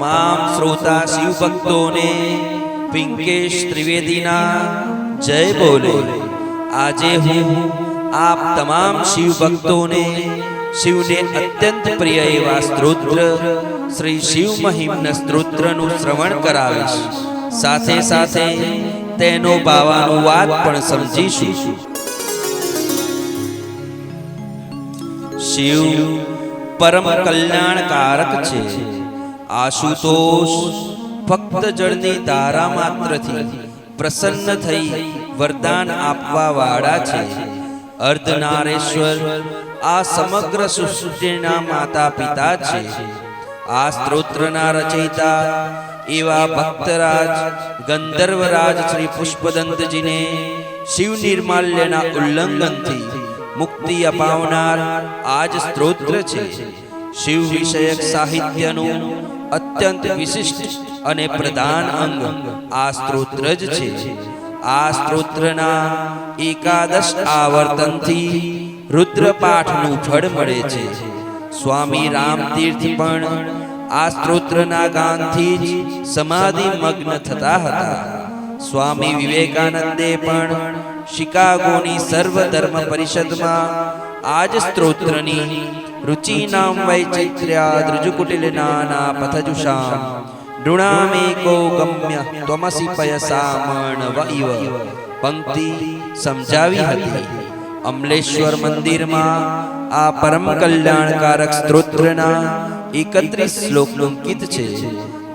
તમામ શ્રોતા શિવ ભક્તોને પિંકેશ ત્રિવેદીના જય બોલે આજે હું આપ તમામ શિવ ભક્તોને શિવને અત્યંત પ્રિય એવા સ્ત્રોત્ર શ્રી શિવ મહિમ્ન સ્ત્રોત્રનું શ્રવણ કરાવીશ સાથે સાથે તેનો ભાવાનુવાદ પણ સમજીશું શિવ પરમ કલ્યાણકારક છે આશુતોષ ફક્ત જળની ધારા માત્રથી પ્રસન્ન થઈ વરદાન આપવા વાળા છે. અર્ધનારેશ્વર, આ સમગ્ર સૃષ્ટિના માતા પિતા છે. આ સ્ત્રોત્રના રચયિતા એવા ભક્તરાજ ગંધર્વરાજ શ્રી પુષ્પદંતજીને શિવ નિર્માલ્યના ઉલ્લંઘનથી મુક્તિ અપાવનાર આ જ સ્ત્રોત્ર છે. શિવ વિષયક સાહિત્યનું અત્યંત વિશિષ્ટ અને પ્રધાન અંગ આ સ્ત્રોત્ર જ છે. આ સ્ત્રોત્રના એકાદશ આવર્તનથી રુદ્રપાઠનું ફળ મળે છે. સ્વામી રામતીર્થ પણ આ સ્ત્રોત્રના ગાનથી જ સમાધિ મગ્ન થતા હતા. સ્વામી વિવેકાનંદે પણ શિકાગોની સર્વધર્મ પરિષદમાં આ જ સ્ત્રોત્રની રુચિનામ વૈચિત્ર્યા દ્રુજુકુટિલનાના પથજુષામ નૃણામેકો ગમ્ય ત્વમસી પયસામણ વૈવ પંક્તિ સમજાવી હતી અમલેશ્વર મંદિરમાં આ પરમ કલ્યાણકારક સ્ત્રોત્રના એકત્રીસ શ્લોક અંકિત છે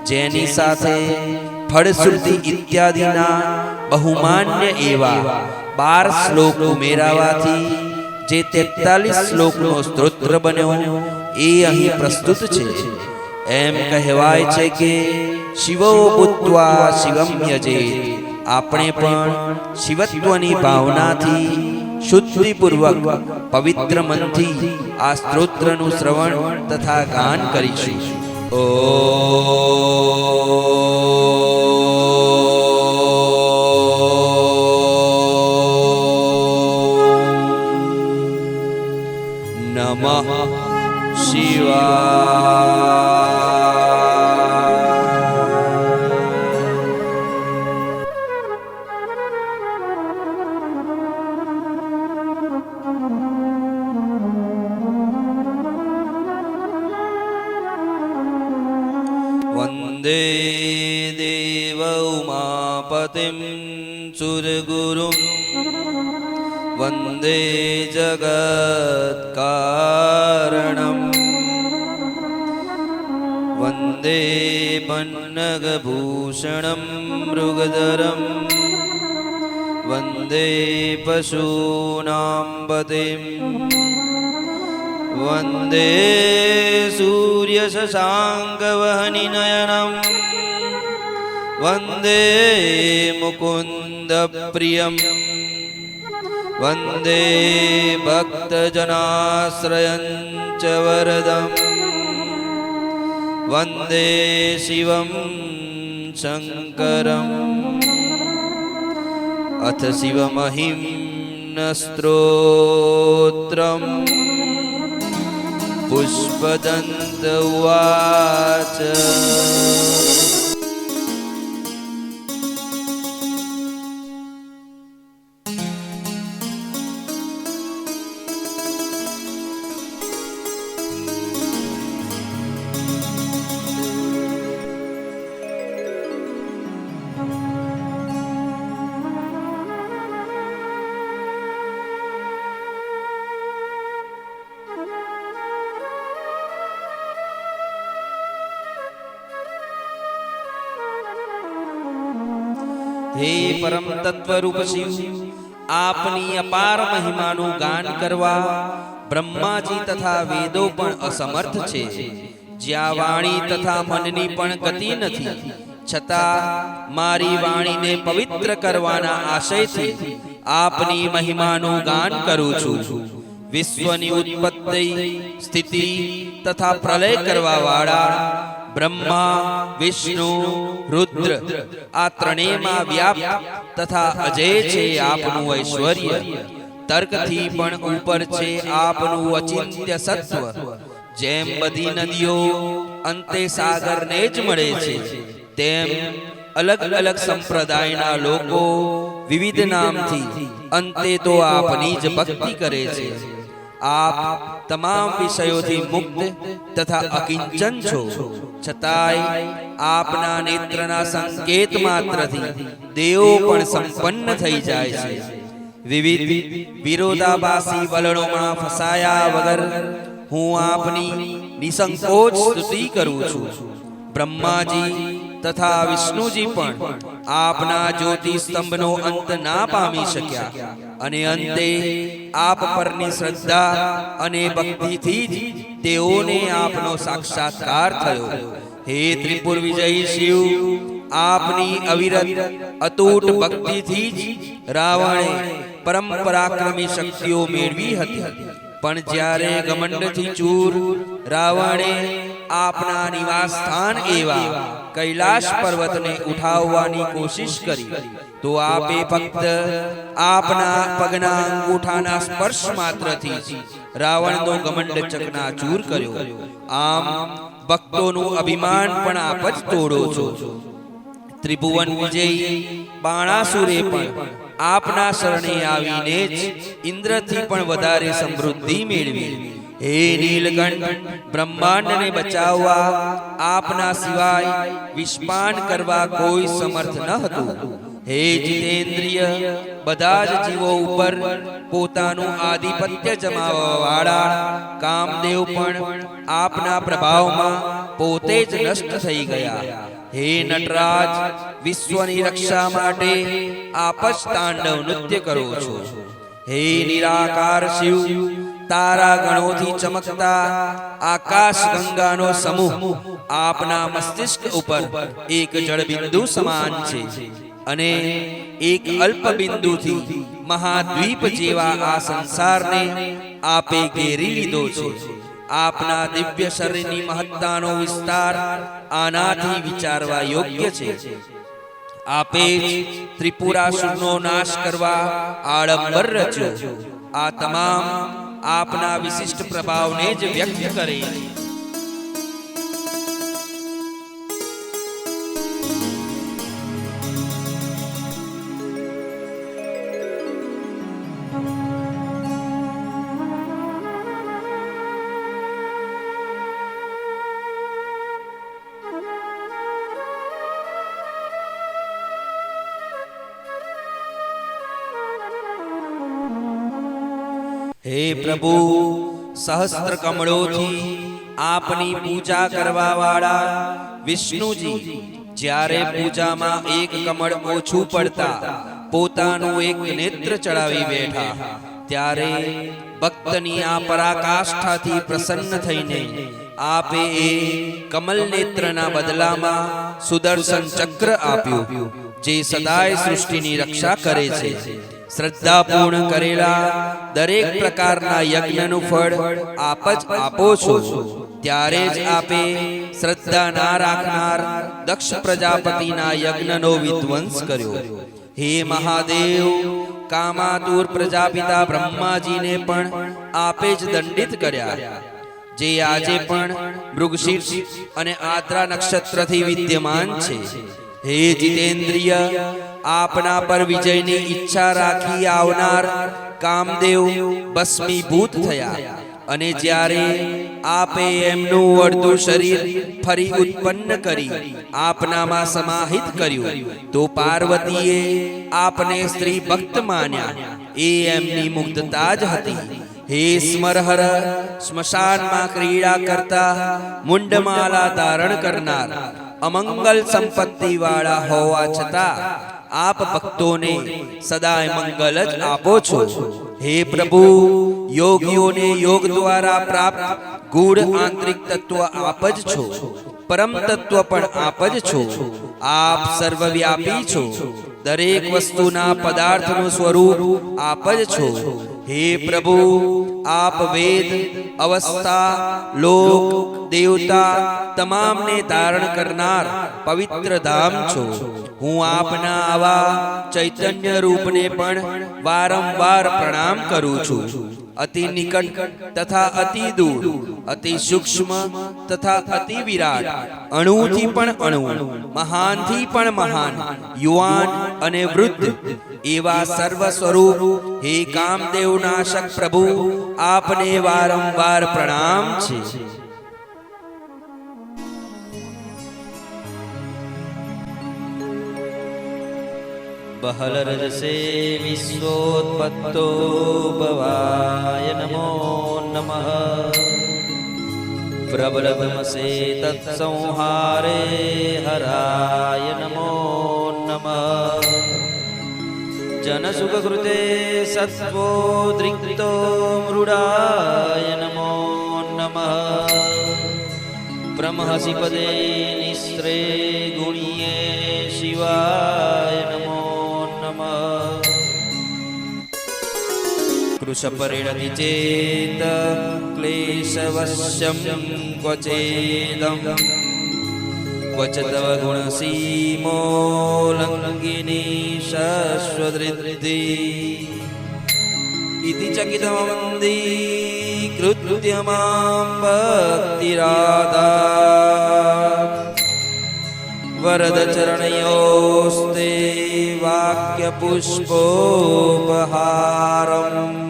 જેની સાથે ફળશ્રુતિ ઇત્યાદિના બહુમાન્ય એવા બાર શ્લોક ઉમેરાવાથી જે તેતાલીસ શ્લોકનો સ્ત્રોત્ર બન્યો, એ અહીં પ્રસ્તુત છે. એમ કહેવાય છે કે શિવો ભૂત્વા શિવમ યજે આપણે પણ શિવત્વની ભાવનાથી શુદ્ધિપૂર્વક, પવિત્ર મનથી આ સ્ત્રોત્રનું શ્રવણ તથા ગાન કરીશું. ઓ നമ ശിവ. വന്ദേ ദേവ ഉമാപതിം സുരഗുരും वन्दे जगत्कारणम् वन्दे पन्नगभूषणं मृगधरं वन्दे पशूनां पतिम् वन्दे सूर्यशशाङ्कवहनिनयनं वन्दे मुकुन्दप्रियम् वन्दे भक्तजनाश्रयं च वरदम्। वन्दे शिवं शङ्करम्। अथ शिवमहिम्नस्त्रोत्रम्। पुष्पदन्त उवाच હે તત્વ રૂપ શિવ, આપની અપાર મહિમાનું ગાન કરવા બ્રહ્માજી તથા વેદો પણ અસમર્થ છે. જ્યાં વાણી તથા મનની પણ ગતિ નથી, છતાં મારી વાણીને પવિત્ર કરવાના આશયથી આપની મહિમાનું ગાન કરું છું. વિશ્વની ઉત્પત્તિ, સ્થિતિ તથા પ્રલય કરવા વાળા બ્રહ્મા વિષ્ણુ રુદ્ર આ ત્રણેયમાં વ્યાપ્ત તથા અજય છે આપનું ઐશ્વર્ય. તર્કથી પણ ઉપર છે આપનું અચિંત્ય સત્વ. જેમ બધી નદીઓ અંતે સાગરને જ મળે છે તેમ અલગ અલગ સંપ્રદાયના લોકો વિવિધ નામથી અંતે તો આપની જ ભક્તિ કરે છે. આપ તમામ વિષયોથી મુક્ત તથા અકિંચન છો. છતાંય આપના નેત્રના સંકેત માત્રથી દેવો પણ સંપન્ન થઈ જાય છે. વિવિધ વિરોધાભાસી વલણોમાં ફસાયા વગર હું આપની નિસંકોચ સ્તુતિ કરું છું. બ્રહ્માજી તથા વિષ્ણુજી પણ આપના જ્યોતિ સ્તંભનો અંત ના પામી શક્યા. અને અંતે આપ પરની શ્રદ્ધા અને ભક્તિથી જ તેઓને આપનો સાક્ષાત્કાર થયો. હે ત્રિપુર વિજય શિવ, આપની અવિરત, અતૂટ ભક્તિથી જ રાવણે પરમ શક્તિઓ મેળવી હતી. પણ જ્યારે ઘમંડથી ચૂર, રાવણે આપના નિવાસ સ્થાન એવા કૈલાશ પર્વતને ઉઠાવવાની કોશિશ કરી, તો આપે ફક્ત આપના પગના અંગૂઠાના સ્પર્શ માત્રથી રાવણનો ઘમંડ ચકનાચૂર કર્યો. આમ ભક્તોનું અભિમાન પણ આપ જ તોડો છો. ત્રિભુવન વિજય બાણાસુરે પણ આપના શરણે આવીને જ ઇન્દ્રથી પણ વધારે સમૃદ્ધિ મેળવી. હે નીલકંઠ બ્રહ્માંડને બચાવવા આપના સિવાય વિસ્પાન કરવા કોઈ સમર્થ ન હતું. હે જીતેન્દ્રિય બધા જ જીવો ઉપર પોતાનું આધિપત્ય જમાવવા વાળા કામદેવ પણ આપના પ્રભાવમાં પોતે જ નષ્ટ થઈ ગયા. હે નટરાજ, વિશ્વની રક્ષા માટે આપ જ તાંડવ નૃત્ય કરો છો. હે નિરાકાર શિવ, તારા ગણોથી ચમકતા આકાશ ગંગાનો સમૂહ આપના મસ્તિષ્ક ઉપર એક જળબિંદુ સમાન છે અને એક અલ્પ બિંદુથી મહાદ્વીપ જેવા આ સંસારને આપે ઘેરી લીધો છે. આપના દિવ્ય શરીરની મહત્તાનો વિસ્તાર આનાથી વિચારવા યોગ્ય છે. આપે ત્રિપુરાસુરનો નાશ કરવા આડંબર રચ્યો. આ તમામ આપના વિશિષ્ટ પ્રભાવને જ વ્યક્ત કરે. હે પ્રભુ સહસ્ત્ર કમળોથી આપની પૂજા કરવા વાળા વિષ્ણુજી, જ્યારે પૂજામાં એક કમળ ઓછું પડતા પોતાનું એક નેત્ર ચડાવી બેઠા, ત્યારે ભક્તની આ પરાકાષ્ઠાથી પ્રસન્ન થઈને આપે એ કમલ નેત્રના બદલામાં સુદર્શન ચક્ર આપ્યું, જે સદાય સૃષ્ટિની રક્ષા કરે છે. શ્રદ્ધાપૂર્ણ કરેલા દરેક પ્રકારના યજ્ઞનું ફળ આપ જ આપો છો. ત્યારે જ આપે શ્રદ્ધા ના રાખનાર દક્ષ પ્રજાપતિના યજ્ઞનો વિધ્વંસ કર્યો. હે મહાદેવ કામાતુર પ્રજાપિતા બ્રહ્માજીને પણ આપે જ દંડિત કર્યા. જે આજે પણ મૃગશીર્ષ અને આદ્રા નક્ષત્રથી વિદ્યમાન છે. હે જીતેન્દ્રિય આપના પર વિજયની ઈચ્છા રાખી આવનાર કામદેવ ભસ્મીભૂત થયા. અને જ્યારે આપે એમનું અડધું શરીર ફરી ઉત્પન્ન કરી આપનામાં સમાહિત કર્યું. તો પાર્વતીએ આપને સ્ત્રી ભક્ત માન્યા. એ એમની મુગ્ધતા જ હતી. હે સ્મરહર સ્મશાનમાં ક્રીડા કરતા મુંડમાલા ધારણ કરનાર. અમંગલ સંપત્તિ વાળા હોવા છતાં આપ ભક્તોને સદાય મંગલ જ આપો છો. હે પ્રભુ યોગીઓને યોગ દ્વારા પ્રાપ્ત ગૂઢ આંતરિક તત્વ આપ જ છો. પરમ તત્વ પણ આપ જ છો. આપ સર્વવ્યાપી છો. દરેક વસ્તુના પદાર્થનું સ્વરૂપ આપ જ છો. હે પ્રભુ આપ વેદ અવસ્થા લોક દેવતા તમામને ધારણ કરનાર પવિત્ર ધામ છો. હું આપના આવા ચૈતન્ય રૂપને પણ વારંવાર પ્રણામ કરું છું. અતિ નિકટ તથા અતિ દૂર, અતિ સૂક્ષ્મ તથા અતિ વિરાટ, અણુથી પણ અણુ, મહાનથી પણ મહાન, યુવાન અને વૃદ્ધ, એવા સર્વ સ્વરૂપ, હે કામદેવ નાશક પ્રભુ, આપને વારંવાર પ્રણામ છે. બહલરજસે વિશ્વોત્પત્તો ભવાય નમો નમઃ પ્રબલમસે તત્સંહારે હરાય નમો નમઃ જનસુખકૃતે સત્વોદ્રિક્તો મૃડાય નમો નમઃ બ્રહ્મસि પદે નિસ્ત્રે ગુણ્યે શિવાય कृशपरिणति चेत् क्लेशवश्यं क्वचेदं क्वच तव गुणसीमोल्लङ्गिनी इति चकितमन्दी कृत्य मां भक्तिराधा वरदचरणयोस्ते वाक्यपुष्पोपहारम्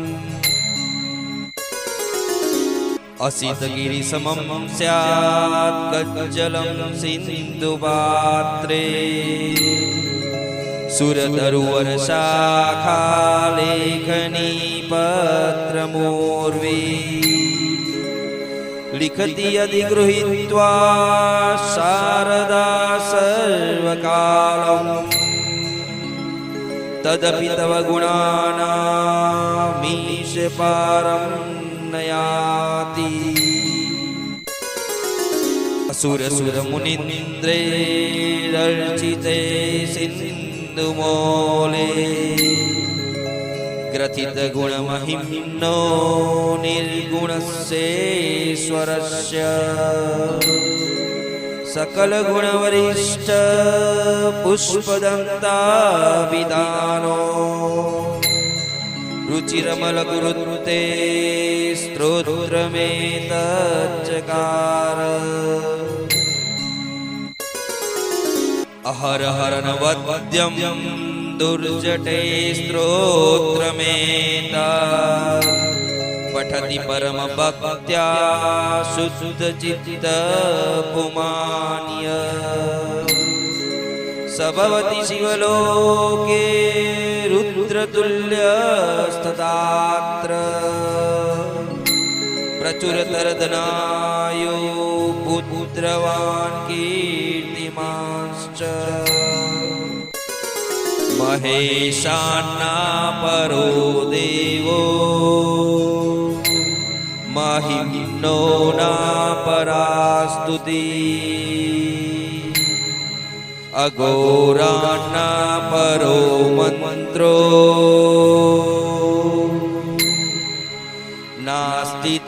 અસિતગીરી સમમ સ્યાત ગજ્જલમ સિંધુ પાત્રે સુરતરુવર શાખા લેખની પત્ર મોરવી લિખતી અધિગૃહિત્વા શારદા સર્વકાલમ તદપિ તવ ગુણાના પારમ यदि गृहीत्वा शारदा सर्वकालम् तदपि तव गुणानामीश पारं नयाति असुरसुरमुनिन्द्रैरर्चिते सिन्धुमोले ग्रथितगुणमहिम्नो निर्गुणस्येश्वरस्य सकलगुणवरिष्ठ पुष्पदन्ताभिधानो रुचिरमलगुरुते स्तोत्रमेतच्चकार अहर हरन वद्यं दुर्जटे स्तोत्रमेता पठति परमभक्त्या शुद्धचित्तपुमान्य स भवति शिवलोके रुद्रतुल्यस्तदात्र प्रचुरतरदनायो पुत्रवान् कीर्तिमांश्च। महेशान्नापरो देवो महिम्नो नापरास्तुति। नापरास्तुती अघोरान्नापरो मन्मन्त्रो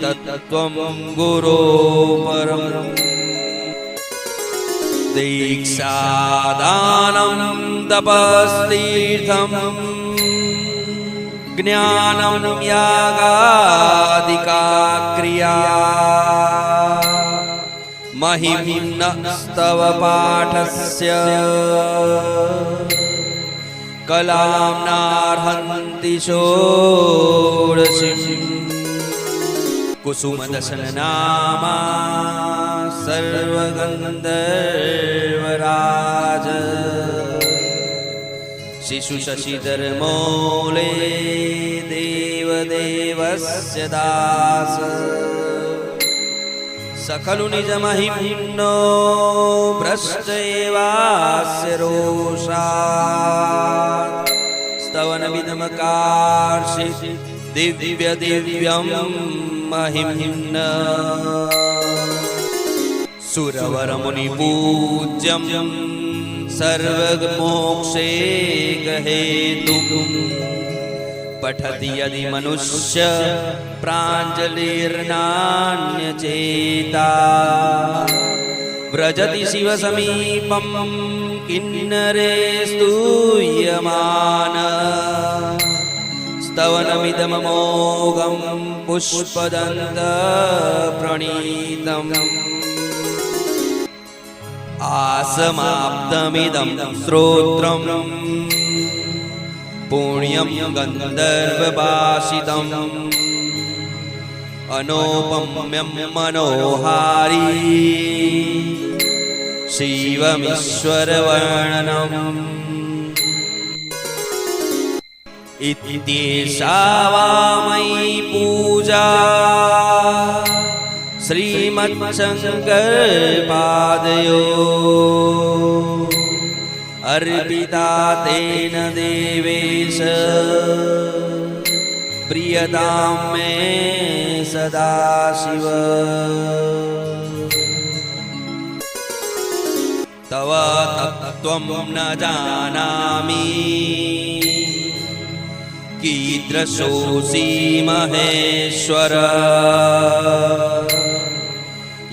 तत् त्वं गुरो दीक्षादानं तपस्तीर्थम् ज्ञानं यागादिका क्रिया महिमिन्न पाठस्य। कलां नार्हन्ति सो કુસુમદશનનામા સર્વગંધર્વરાજ શિશુ શશિધર મોલે દેવદેવસ્ય દાસ સખલુ નિજમહિમ્નો ભ્રષ્ટ એવાસ્ય રોષા સ્તવન વિધમકાર્ષિ દિવ્ય દિવ્યમ सुरवरमुनिपूज्यं सर्वमोक्षे गहेतु पठति यदि मनुष्य प्राञ्जलिर्नान्यचेता। व्रजति शिवसमीपं किन्नरे स्तूयमान। स्तवनमिदममोघं पुष्पदन्तप्रणीतम् आसमाप्तमिदं स्तोत्रम् पुण्यं गन्धर्वभाषितम् अनोपम्यं मनोहारी। शिवमीश्वरवर्णनम् इत्येषा वा मयि पूजा श्रीमच्छङ्करपादयो अर्पिता तेन देवेश प्रियतां मे सदा शिव तव तत्त्वं न जानामि कीदृशोऽसि महेश्वर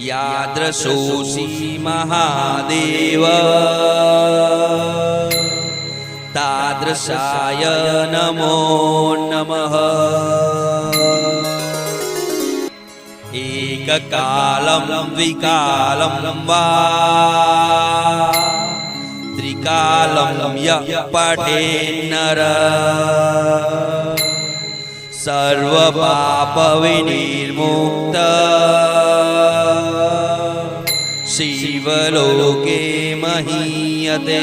यादृशोऽसि महादेव तादृशाय नमो नमः। एककालं द्विकालं वा त्रिकालं यः पठेन्नर सर्वपापविनिर्मुक्त शिवलोके महीयते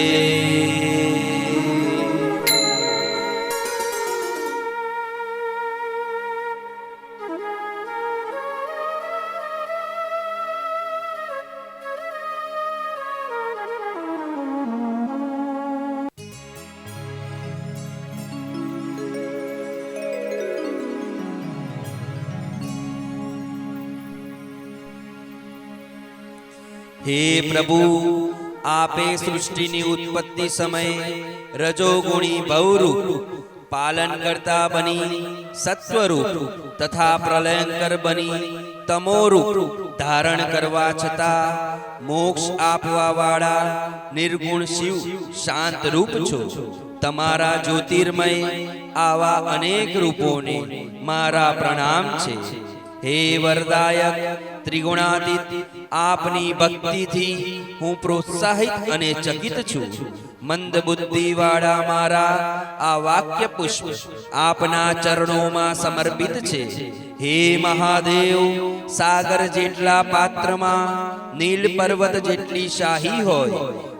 હે પ્રભુ, આપે સૃષ્ટિની ઉત્પત્તિ સમયે રજોગુણી બહુરૂપ પાલન કરતા બની, સત્વરૂપ તથા પ્રલયંકર બની, તમોરૂપ ધારણ કરવા છતાં મોક્ષ આપવા વાળા નિર્ગુણ શિવ શાંત રૂપ છો. તમારા જ્યોતિર્મય આવા અનેક રૂપોને મારા પ્રણામ છે. હે વરદાયક ત્રિગુણાતીત આપની ભક્તિથી હું પ્રોત્સાહિત અને ચકિત છું. મંદ બુદ્ધિ વાળા મારા, આ વાક્ય પુષ્પ આપના ચરણોમાં સમર્પિત છે. હે મહાદેવ, સાગર જેટલા પાત્રમાં, નીલ પર્વત જેટલી શાહી હોય,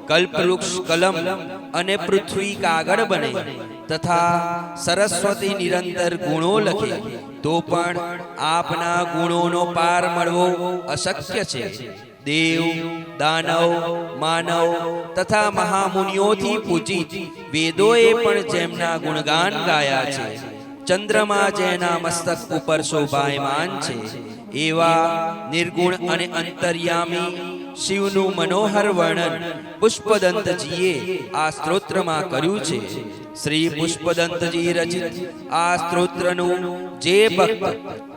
કલ્પવૃક્ષ, કલમ અને પૃથ્વી કાગળ બને, તથા સરસ્વતી નિરંતર ગુણો લખે. તો પણ આપના ગુણોનો પાર મળવો અશક્ય છે. દેવ, દાનવ, માનવ તથા મહામુનિઓથી પૂજિત વેદોએ પણ જેમના ગુણગાન ગાયા છે, ચંદ્રમા જેના મસ્તક ઉપર શોભાયમાન છે, એવા નિર્ગુણ અને અંતર્યામી શિવનું મનોહર વર્ણન પુષ્પદંતજીએ આ સ્ત્રોત્રમાં કર્યું છે. શ્રી પુષ્પદંતજી રચિત આ સ્ત્રોત્રનું જે ભક્ત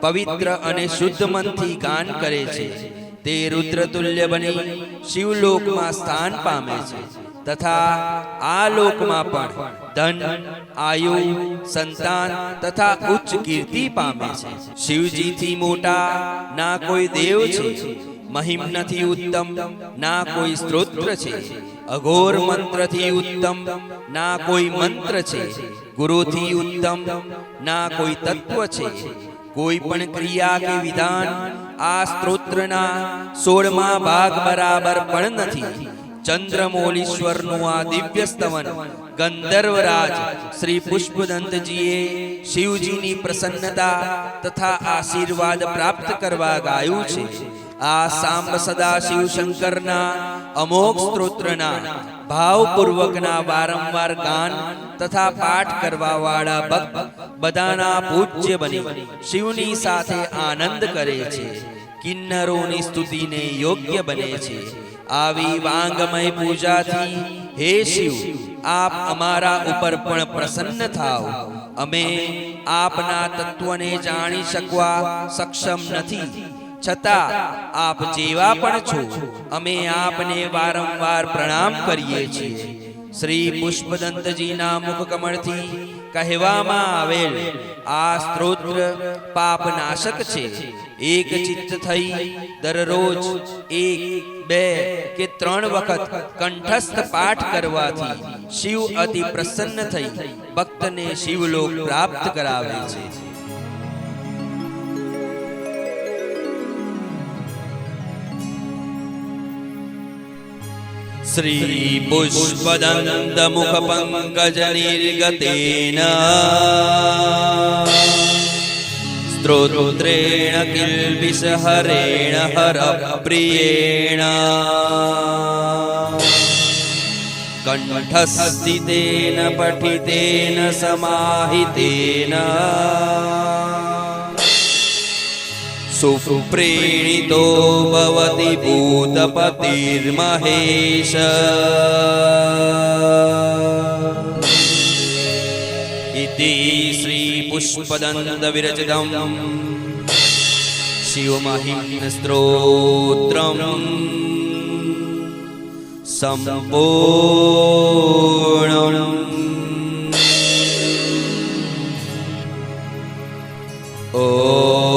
પવિત્ર અને શુદ્ધ મનથી ગાન કરે છે, તે રુદ્રતુલ્ય બની શિવલોકમાં સ્થાન પામે છે તથા આ લોકમાં પણ ધન, આયુ, સંતાન તથા ઉચ્ચ કીર્તિ પામે છે. શિવજીથી મોટા ના કોઈ દેવ છે. મહિમ નથી ઉત્તમ, ના કોઈ સ્ત્રોત્ર છે. અઘોર મંત્રથી ઉત્તમ, ના કોઈ મંત્ર છે. ગુરુથી ઉત્તમ, ના કોઈ તત્વ છે. કોઈ પણ ક્રિયા કે વિધાન આ સ્ત્રોત્રના સોળમા ભાગ બરાબર પણ નથી. ચંદ્રમૌલીશ્વરનું આ દિવ્ય સ્તવન ગંધર્વરાજ શ્રી પુષ્પદંતજીએ શિવજીની પ્રસન્નતા તથા આશીર્વાદ પ્રાપ્ત કરવા ગાયું છે. આ સાંબ સદા શિવ શંકરના અમોઘ સ્ત્રોત્રના ભાવપૂર્વકના વારંવાર ગાન તથા પાઠ કરવા વાળા ભક્ત બધાના પૂજ્ય બની શિવની સાથે આનંદ કરે છે. કિન્નરોની સ્તુતિને યોગ્ય બને છે. આવી વાંગમય પૂજાથી હે શિવ આપ અમારા ઉપર પણ પ્રસન્ન થાઓ. અમે આપના તત્વને જાણી શકવા સક્ષમ નથી. છતાં આપ જેવા પણ છો, અમે આપને વારંવાર પ્રણામ કરીએ છીએ. શ્રી પુષ્પદંતજીના મુખ કમળથી કહેવામાં આવેલ આ સ્ત્રોત્ર પાપનાશક છે. એક ચિત્ત થઈ દરરોજ એક, બે કે ત્રણ વખત કંઠસ્થ પાઠ કરવાથી શિવ અતિ પ્રસન્ન થઈ ભક્તને શિવલોક પ્રાપ્ત કરાવે છે. श्रीपुषुष्पदनन्दमुखपङ्कजनिर्गतेन स्तोत्रेण किल्बिषहरेण हरप्रियेण। कण्ठस्थितेन पठितेन समाहितेन। सुप्रीणितो भवति भूतपतिर्महेश। इति श्रीपुष्पदनन्दविरचितं शिवमहिनस्तोत्रं सम्पूर्णम्। નમઃ